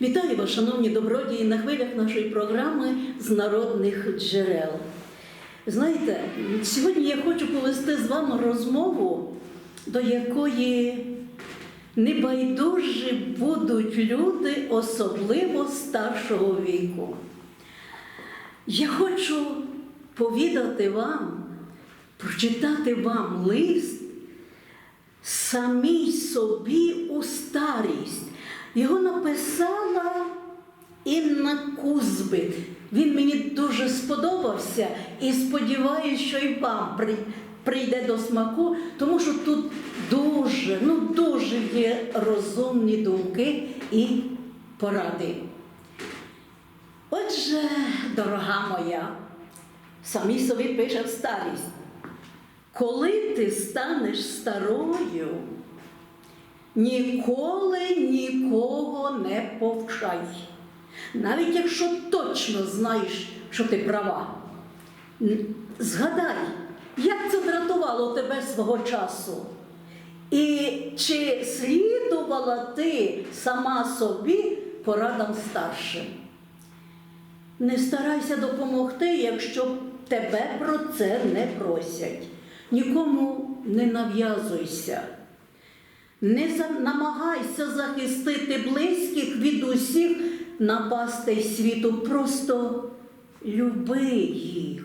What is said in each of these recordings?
Вітаю вас, шановні добродії, на хвилях нашої програми з народних джерел. Знаєте, сьогодні я хочу повести з вами розмову, до якої небайдужі будуть люди, особливо старшого віку. Я хочу повідати вам, прочитати вам лист самій собі у старість. Його написала Інна Кузбит. Він мені дуже сподобався і сподіваюся, що і вам прийде до смаку, тому що тут дуже, ну дуже є розумні думки і поради. Отже, дорога моя, самі собі пише в старість. Коли ти станеш старою, ніколи нікого не повчай. Навіть якщо точно знаєш, що ти права. Згадай, як це дратувало тебе свого часу. І чи слідувала ти сама собі порадам старшим? Не старайся допомогти, якщо тебе про це не просять. Нікому не нав'язуйся. Не намагайся захистити близьких від усіх напастей світу. Просто люби їх.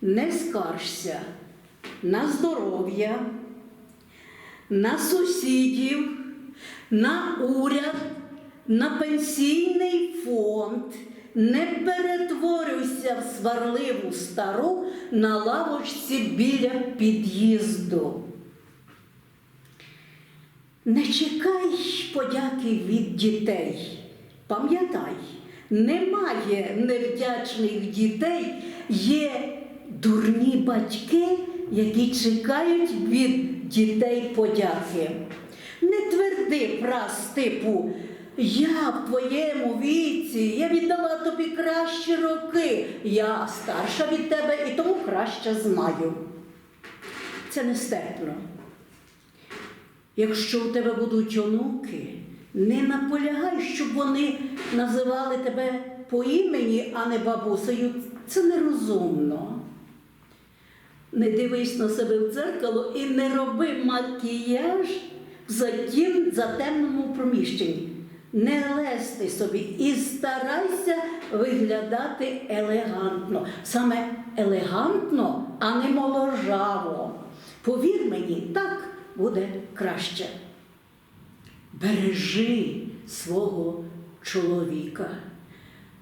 Не скаржся на здоров'я, на сусідів, на уряд, на пенсійний фонд. Не перетворюйся в сварливу стару на лавочці біля під'їзду. Не чекай подяки від дітей. Пам'ятай, немає невдячних дітей, є дурні батьки, які чекають від дітей подяки. Не тверди фраз типу я в твоєму віці, я віддала тобі кращі роки, я старша від тебе і тому краще знаю. Це нестерпно. Якщо у тебе будуть онуки, не наполягай, щоб вони називали тебе по імені, а не бабусею. Це нерозумно. Не дивись на себе в дзеркало і не роби макіяж в затемному приміщенні. Не лести собі і старайся виглядати елегантно. Саме елегантно, а не моложаво. Повір мені, так буде краще. Бережи свого чоловіка.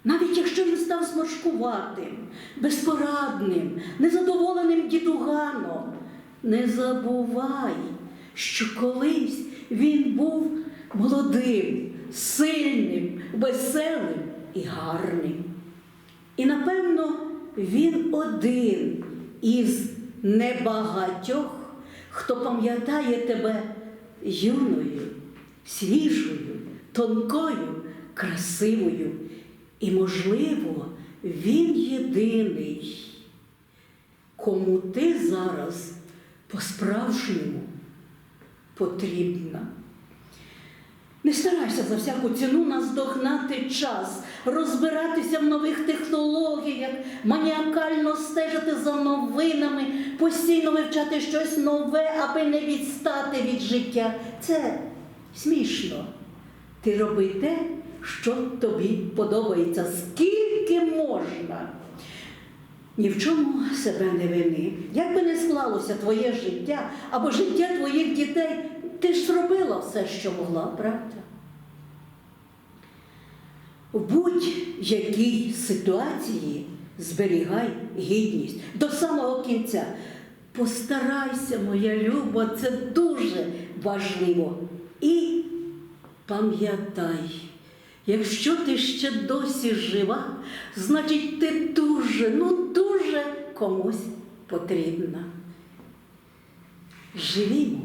Навіть якщо він став зморшкуватим, безпорадним, незадоволеним дідуганом, не забувай, що колись він був молодим, сильним, веселим і гарним. І напевно він один із небагатьох, хто пам'ятає тебе юною, свіжою, тонкою, красивою. І, можливо, він єдиний, кому ти зараз по-справжньому потрібна. Не старайся за всяку ціну наздогнати час, розбиратися в нових технологіях, маніакально стежити за новинами, постійно вивчати щось нове, аби не відстати від життя. Це смішно. Ти роби те, що тобі подобається, скільки можна. Ні в чому себе не вини. Як би не склалося твоє життя або життя твоїх дітей, ти ж зробила все, що могла, правда? В будь-якій ситуації зберігай гідність до самого кінця. Постарайся, моя люба, це дуже важливо. І пам'ятай, якщо ти ще досі жива, значить ти дуже, ну дуже комусь потрібна. Живімо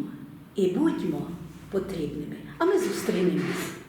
і будьмо потрібними, а ми зустрінемось.